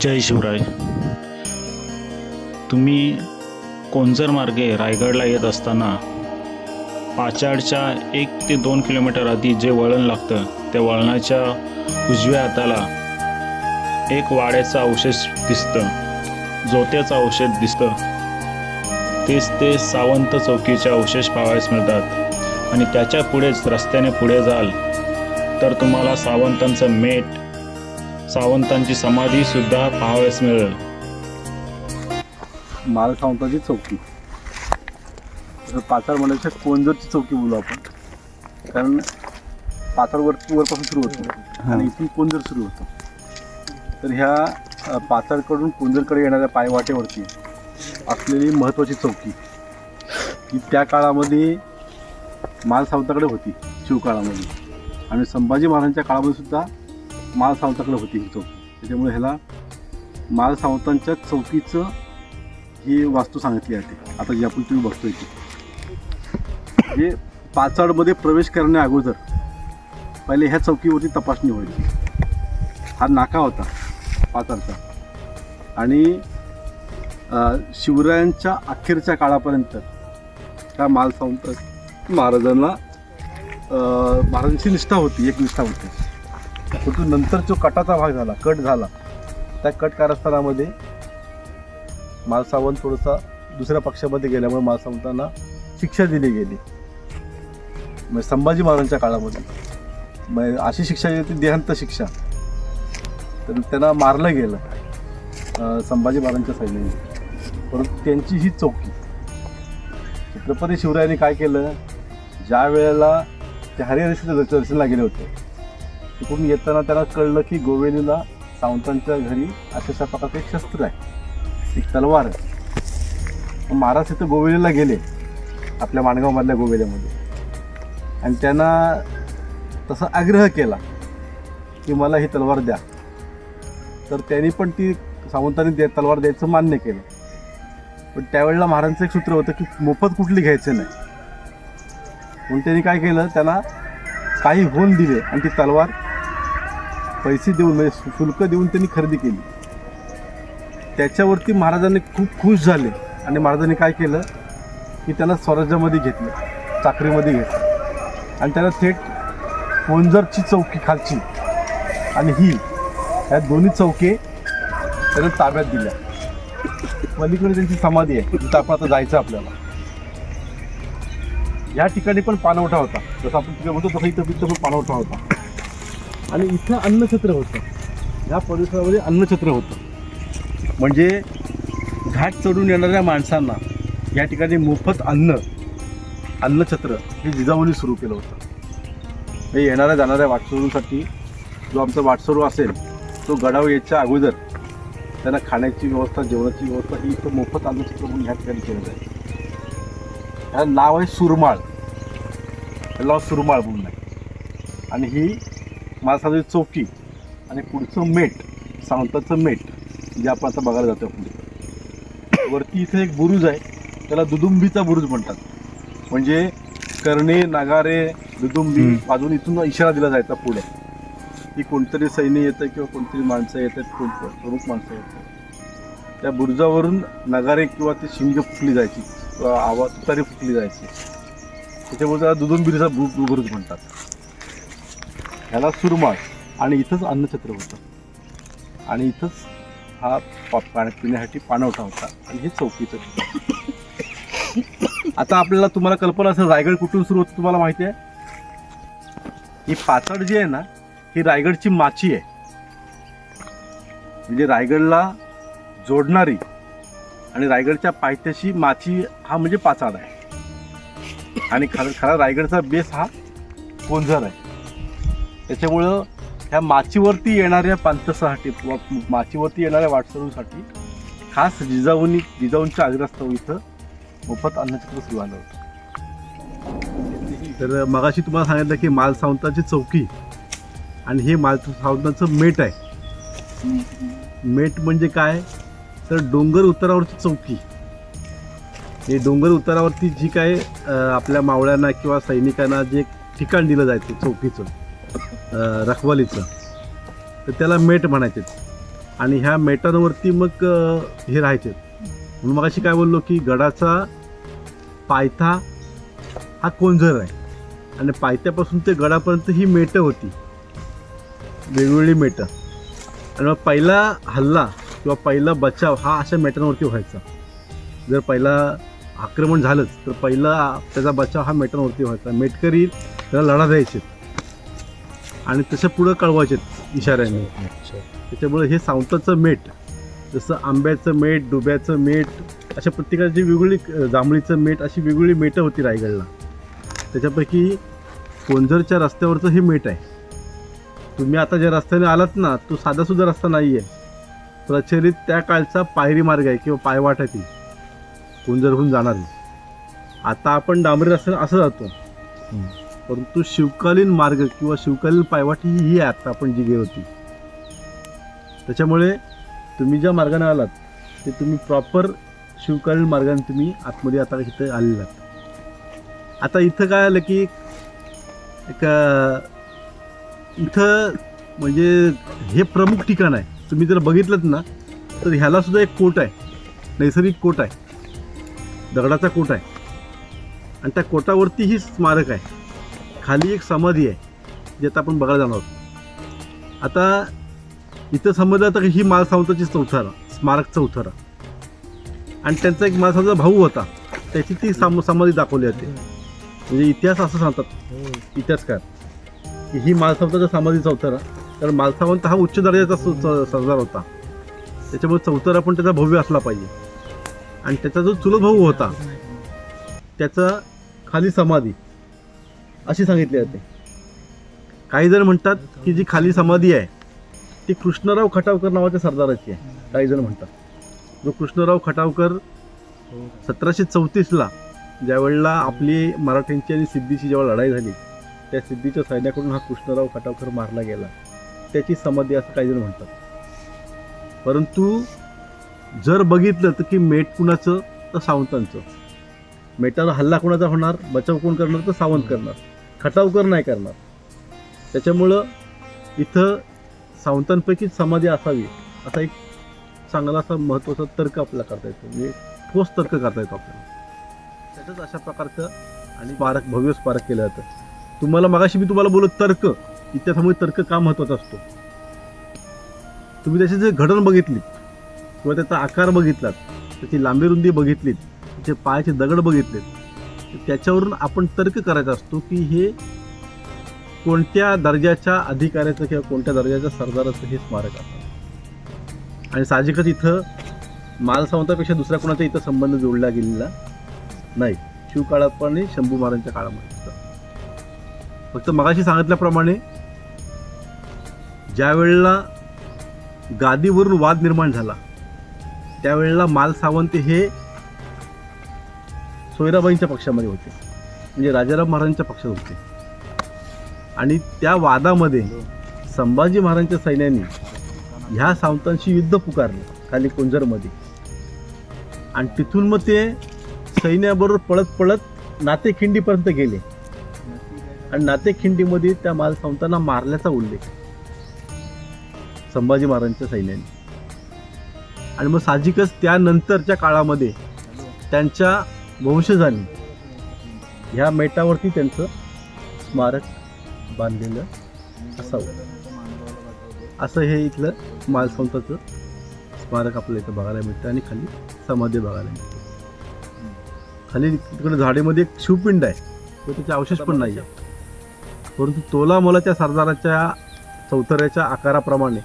जय शिवराय. तुम्ही कोंजर मार्गे रायगडला येत असताना पाचाडच्या एक ते दोन किलोमीटर आधी जे वळण लागतं त्या वळणाच्या उजव्या हाताला एक वाड्याचं अवशेष दिसतं. जोत्याचं अवशेष दिसतं. तेच ते सावंत चौकीचे अवशेष पाहायस मिळतात. आणि त्याच्या पुढेच रस्त्याने पुढे जाल तर तुम्हाला सावंतांचं मेट सावंतांची समाधी सुद्धा पाहावयास मिळेल. माल सावंताची चौकी. तर पाचाड म्हणायचं कोंजरची चौकी बोलू आपण. कारण पाचाड वर वरपासून सुरू होतो. आणि इथून कोंजर सुरू होतं. तर ह्या अ, पाचाडकडून कोंजरकडे येणाऱ्या पायवाटेवरती असलेली महत्त्वाची चौकी ही त्या काळामध्ये माल सावंताकडे होती शिवकाळामध्ये. आणि संभाजी महाराजांच्या काळामध्ये सुद्धा माल सावंताकडे होती ही चौकी त्याच्यामुळे ह्याला माल सावंतांच्या चौकीचं ही वास्तू सांगितली आहे आता जी आपण तुम्ही बघतोय ती. म्हणजे पाचाडमध्ये प्रवेश करण्या अगोदर पहिले ह्या चौकीवरती तपासणी व्हायची. हा नाका होता पाचाडचा. आणि शिवरायांच्या अखेरच्या काळापर्यंत त्या मालसावंत महाराजांना महाराजांची निष्ठा होती एक निष्ठा होती. परंतु नंतर जो कटाचा भाग झाला कट झाला त्या कट कारस्थानामध्ये मालसावंत थोडासा दुसऱ्या पक्षामध्ये गेल्यामुळे मालसावंतांना शिक्षा दिली गेली. म्हणजे संभाजी महाराजांच्या काळामध्ये. मग अशी शिक्षा जी ती देहांत शिक्षा. तर त्यांना मारलं गेलं संभाजी महाराजांच्या सैन्याने परंतु त्यांची ही चौकी. छत्रपती शिवरायांनी काय केलं? ज्या वेळेला ते हरिहरेश्वर दर्शनाला गेले होते तिकडून येताना त्याला कळलं की गोवेलीला सावंतांच्या घरी अशा प्रकारचं एक शस्त्र आहे एक तलवार आहे. महाराज तिथं गोवेलीला गेले आपल्या माणगावमधल्या गोवेल्यामध्ये आणि त्यांना तसा आग्रह केला की मला ही तलवार द्या. तर त्यांनी पण ती सावंतांनी दे तलवार द्यायचं मान्य केलं. पण त्यावेळेला महाराजांचं एक सूत्र होतं की मोफत कुठली घ्यायचं नाही. म्हणून त्यांनी काय केलं? त्यांना काही होऊन दिले आणि ती तलवार पैसे देऊन म्हणजे शुल्क देऊन त्यांनी खरेदी केली. त्याच्यावरती महाराजांनी खूप खुश झाले. आणि महाराजांनी काय केलं? की त्यांना स्वराज्यामध्ये घेतलं चाकरीमध्ये घेतलं. आणि त्याला थेट पोंजरची चौकी खालची आणि ही या दोन्ही चौके त्याला ताब्यात दिल्या. पलीकडे त्यांची समाधी आहे. जिथं आपण आता जायचं आपल्याला. या ठिकाणी पण पाणवठा होता. जसं आपण तिकडे म्हणतो तसं इथं इथं पण पाणवठा होता. आणि इथं अन्नछत्र होतं. या परिसरामध्ये अन्नछत्र होतं. म्हणजे घाट चढून येणाऱ्या माणसांना या ठिकाणी मोफत अन्न अन्नछत्र हे जिजाऊनी सुरू केलं होतं. हे येणाऱ्या जाणाऱ्या वाटसरूसाठी जो आमचा वाटसरू असेल तो गडाव यायच्या अगोदर त्यांना खाण्याची व्यवस्था जेवणाची व्यवस्था ही इथं मोफत अन्नछत्र म्हणून ह्या ठिकाणी केलं जाईल ह्याला नाव आहे सुरमाळ. त्याला सुरमाळ म्हणून आहे. आणि ही माणसाची चौकी आणि पुढचं मेट सावंताचं मेट जे आपण आता बघायला जातो पुढे. वरती इथे एक बुरुज आहे त्याला दुदुंबीचा बुरुज म्हणतात. म्हणजे कर्णे नगारे दुदुंबी. वाजून इथून इशारा दिला जायचा पुढे. की कोणतरी सैन्य येतं किंवा कोणतरी माणसं येतात कोण प्रमुख माणसं येतात. त्या बुरुजावरून नगारे किंवा ते शिंग फुकली जायची किंवा आवाज तुतारी फुकली जायची. त्याच्यामुळे त्याला बु- बुरुज म्हणतात. ह्याला सुरमाळ आणि इथंच अन्नछत्र होतं. आणि इथंच हा पाण्यात पाण्या पिण्यासाठी पाणवठा होता आणि हे चौकीचं आता आपल्याला तुम्हाला कल्पना असेल रायगड कुठून सुरू होतं तुम्हाला माहिती आहे? ही पाचड जी आहे ना ही रायगडची माची आहे. म्हणजे रायगडला जोडणारी आणि रायगडच्या पायथ्याशी माची हा म्हणजे पाचाड आहे. आणि खरं खरा रायगडचा बेस हा कोंझर आहे. त्याच्यामुळं ह्या माचीवरती येणाऱ्या पांथसासाठी माचीवरती येणाऱ्या वाटसरूसाठी खास जिजाऊनी जिजाऊंच्या आग्रहास्तव इथं मोफत अन्नचक्र सुरू झालं होतं. तर मगाशी तुम्हाला सांगितलं की माल सावंताची चौकी आणि हे माल सावंताचं मेट आहे. मेट म्हणजे काय? तर डोंगर उतारावरची चौकी. हे डोंगर उतारावरती जी काय आपल्या मावळ्यांना किंवा सैनिकांना जे ठिकाण दिलं जायचं चौकीचं रखवालीचं. तर त्याला मेट म्हणायचे. आणि ह्या मेटांवरती मग हे राहायचे. म्हणून मग अशी काय बोललो की गडाचा पायथा हा कोंजर आहे. आणि पायथ्यापासून ते गडापर्यंत ही मेटं होती. वेगवेगळी मेटं. आणि मग पहिला हल्ला किंवा पहिला बचाव हा अशा मेटांवरती व्हायचा. जर पहिला आक्रमण झालंच तर पहिला त्याचा बचाव हा मेटांवरती व्हायचा. मेटकरी त्याला लढा द्यायचे. आणि तसं पुढं कळवायचे इशाऱ्याने. त्याच्यामुळे हे सावंताचं मेट जसं आंब्याचं मेट डुब्याचं मेट अशा प्रत्येकाची वेगवेगळी जांभळीचं मेट अशी वेगवेगळी मेटं होती रायगडला. त्याच्यापैकी कोंझरच्या रस्त्यावरचं हे मेट आहे. तुम्ही आता ज्या रस्त्याने आलात ना तो साधासुद्धा रस्ता नाही आहे प्रचलित त्या काळचा पायरी मार्ग आहे किंवा पायवाट आहे ती कोंझरहून जाणारी. आता आपण डांबरी रस्त्याने असं जातो. परंतु शिवकालीन मार्ग किंवा शिवकालीन पायवाट ही ही आता आपण जी गेली होती. त्याच्यामुळे तुम्ही ज्या मार्गाने आलात ते तुम्ही प्रॉपर शिवकालीन मार्गाने तुम्ही आतमध्ये आता इथं आलेला आहात. आता इथं काय आलं की एक इथं म्हणजे हे प्रमुख ठिकाण आहे. तुम्ही जर बघितलं ना तर ह्याला सुद्धा एक कोट आहे. नैसर्गिक कोट आहे. दगडाचा कोट आहे. आणि त्या कोटावरती ही स्मारक आहे. खाली एक समाधी आहे जे आता आपण बघायला जाणार आहोत. आता इथं समजलं तर ही मालसावंताची चौथारा स्मारक चौथारा आणि त्यांचा एक मालसावंताचा भाऊ होता त्याची ती साम समाधी दाखवली जाते म्हणजे इतिहास असं सांगतात इतिहासकार की ही मालसावंताचा समाधी चौथारा तर मालसावंत हा उच्च दर्जाचा सरदार होता. त्याच्यामुळे चौथारा पण त्याचा भव्य असला पाहिजे. आणि त्याचा जो चुलत भाऊ होता त्याचा खाली समाधी अशी सांगितली जाते. काही जण म्हणतात की जी खाली समाधी आहे ती कृष्णराव खटावकर नावाच्या सरदाराची आहे. काही जण म्हणतात. जो कृष्णराव खटावकर सतराशे चौतीसला ज्यावेळेला आपली मराठ्यांची आणि सिद्धीची जेव्हा लढाई झाली त्या सिद्धीच्या सैन्याकडून हा कृष्णराव खटावकर मारला गेला. त्याची समाधी असं काही जण म्हणतात. परंतु जर बघितलं तर की मेट कुणाचं तर सावंतांचं. मेटावर हल्ला कोणाचा होणार बचाव कोण करणार तर सावंत करणार. खटावकर नाही करणार. त्याच्यामुळं इथं सावंतांपैकीच समाधी असावी असा एक चांगला असा महत्त्वाचा तर्क आपल्याला करता येतो. म्हणजे ठोस तर्क करता येतो आपल्याला. त्याच्याच अशा प्रकारचं आणि स्मारक भव्य स्मारक केलं जातं. तुम्हाला मगाशी मी तुम्हाला बोलत तर्क. इतिहासामुळे तर्क का महत्त्वाचा असतो? तुम्ही त्याची जे घडण बघितली किंवा त्याचा आकार बघितलात त्याची लांबी रुंदी बघितलीत त्याचे पायाचे दगड बघितलेत त्याच्यावरून आपण तर्क करायचा असतो की हे कोणत्या दर्जाच्या अधिकाऱ्याचं किंवा कोणत्या दर्जाच्या सरदाराचं हे स्मारक आहे. आणि साहजिकच इथं मालसावंतापेक्षा दुसऱ्या कोणाचा इथं संबंध जोडला गेलेला नाही. शिवकाळात पण आणि शंभू महाराजांच्या काळामध्ये फक्त मगाशी सांगितल्याप्रमाणे ज्या वेळेला गादीवरून वाद निर्माण झाला त्यावेळेला माल सावंत हे सोयराबाईंच्या पक्षामध्ये होते. म्हणजे राजाराम महाराजांच्या पक्षात होते. आणि त्या वादामध्ये संभाजी महाराजांच्या सैन्याने ह्या सावंतांशी युद्ध पुकारलं खाली कुंजरमध्ये. आणि तिथून मग ते सैन्याबरोबर पळत पळत नातेखिंडीपर्यंत गेले. आणि नातेखिंडीमध्ये त्या माल सावंतांना मारल्याचा उल्लेख संभाजी महाराजांच्या सैन्याने. आणि मग साहजिकच त्यानंतरच्या काळामध्ये त्यांच्या वंशजांनी ह्या मेटावरती त्यांचं स्मारक बांधलेलं असावं. असं हे इथलं मालसंताचं स्मारक आपल्याला इथं बघायला मिळतं आणि खाली समाधी बघायला मिळते. खाली तिकडे झाडेमध्ये एक शिवपिंड आहे. तो त्याचे अवशेष पण नाही आहे परंतु तोला मोलाच्या सरदाराच्या चौथऱ्याच्या आकाराप्रमाणे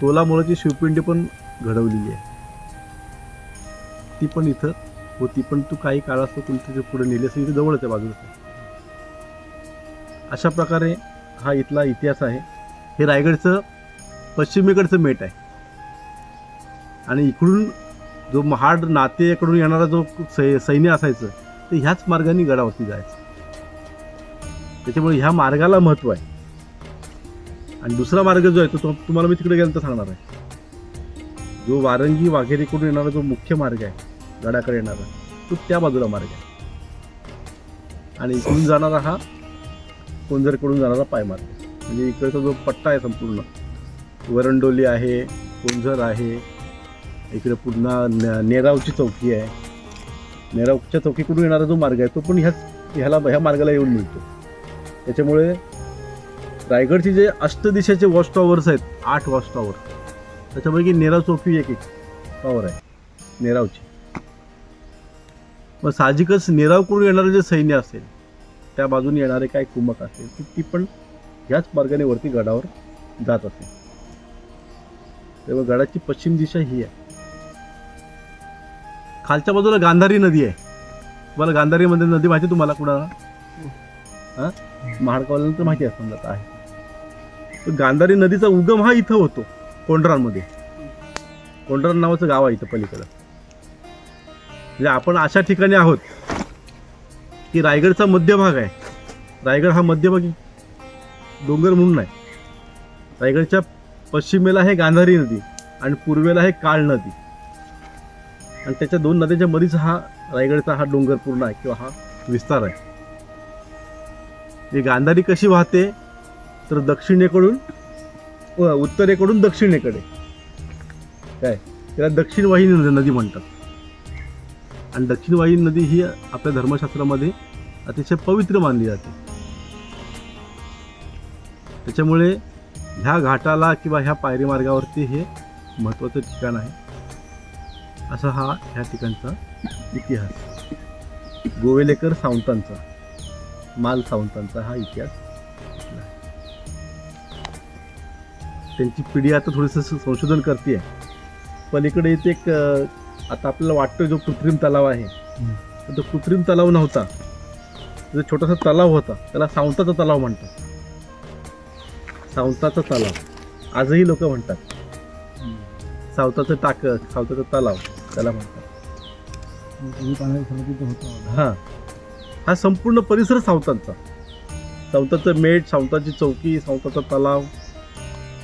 तोला मोलाची शिवपिंडी पण घडवलेली आहे. ती पण इथं होती पण तू काही काळात तुमच्या तिथे पुढे नेली असेल इथे जवळच आहे बाजूला. अशा प्रकारे हा इथला इतिहास आहे. हे रायगडचं पश्चिमेकडचं मेट आहे. आणि इकडून जो महाड नातेकडून येणारा जो सै सैन्य असायचं ते ह्याच मार्गाने गडावरती जायचं. त्याच्यामुळे ह्या मार्गाला महत्त्व आहे. आणि दुसरा मार्ग जो आहे तो तो तुम्हाला मी तिकडे गेल्यानंतर सांगणार आहे. जो वारंगी वाघेरीकडून येणारा जो मुख्य मार्ग आहे गडाकडे येणारा तो त्या बाजूला मार्ग आहे. आणि इकडून जाणारा हा कोंजरकडून जाणारा पायमार्ग म्हणजे इकडचा जो पट्टा आहे संपूर्ण वरंडोली आहे कोंझर आहे इकडे पुन्हा न- नेरावची चौकी आहे. नेरावच्या चौकीकडून येणारा जो मार्ग आहे तो पण ह्याच ह्याला ह्या मार्गाला येऊन मिळतो. त्याच्यामुळे रायगडचे जे अष्टदिशाचे वॉच टॉवर्स आहेत आठ वॉच टॉवर त्याच्यापैकी नेराव चौकी एक एक टॉवर आहे नेरावची. मग साहजिकच नेरावकडून येणारं जे सैन्य असेल त्या बाजूने येणारे काय कुमक असेल ती ती पण ह्याच मार्गाने वरती गडावर जात असेल. तेव्हा गडाची पश्चिम दिशा ही आहे. खालच्या बाजूला गांधारी नदी आहे. तुम्हाला गांधारीमध्ये नदी माहिती तुम्हाला कुणाला? हां? महाडकावाल्याला तर माहिती आहे समजा आहे. तर गांधारी नदीचा उगम हा इथं होतो कोंढरांमध्ये. कोंढरान नावाचं गाव आहे इथं पलीकडं. म्हणजे आपण अशा ठिकाणी आहोत की रायगडचा मध्यभाग आहे. रायगड हा मध्यभागी डोंगर म्हणून आहे रायगडच्या पश्चिमेला आहे गांधारी नदी आणि पूर्वेला आहे काळ नदी. आणि त्याच्या दोन नद्यांच्या मध्येच हा रायगडचा हा डोंगर पूर्ण आहे किंवा हा विस्तार आहे. ही गांधारी कशी वाहते? तर दक्षिणेकडून उत्तरेकडून दक्षिणेकडे. काय? त्याला दक्षिण वाहिनी नदी- नदी म्हणतात. आणि दक्षिणवाहिनी नदी ही आपल्या धर्मशास्त्रामध्ये अतिशय पवित्र मानली जाते. त्याच्यामुळे ह्या घाटाला किंवा ह्या पायरी मार्गावरती हे महत्त्वाचं ठिकाण आहे. असा हा ह्या ठिकाणचा इतिहास. गोवेलेकर सावंतांचा माल सावंतांचा हा इतिहास त्यांची पिढी आता थोडंसं संशोधन करते आहे पलीकडे इथे एक आता आपल्याला वाटतं जो कृत्रिम तलाव आहे तर तो कृत्रिम तलाव नव्हता. जो छोटासा तलाव होता त्याला सावंताचा तलाव म्हणतात. सावंताचा तलाव. आजही लोक म्हणतात. सावताचं टाक सावताचं तलाव त्याला म्हणतात. हा. हा संपूर्ण परिसर सावतांचा. सावताचं मेट सावताची चौकी सावताचा तलाव.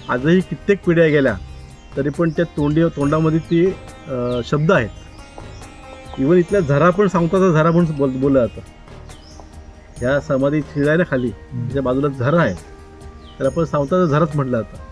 आजही कित्येक पिढ्या गेल्या तरी पण त्या तोंडी तोंडामध्ये ती शब्द आहेत. इवन इथल्या झरा पण सावताचा झरा म्हणून बोल बोललं जातं. ह्या समाधी ना खाली त्याच्या बाजूला झरा आहे त्याला पण सावताचा झराच म्हटलं जातं.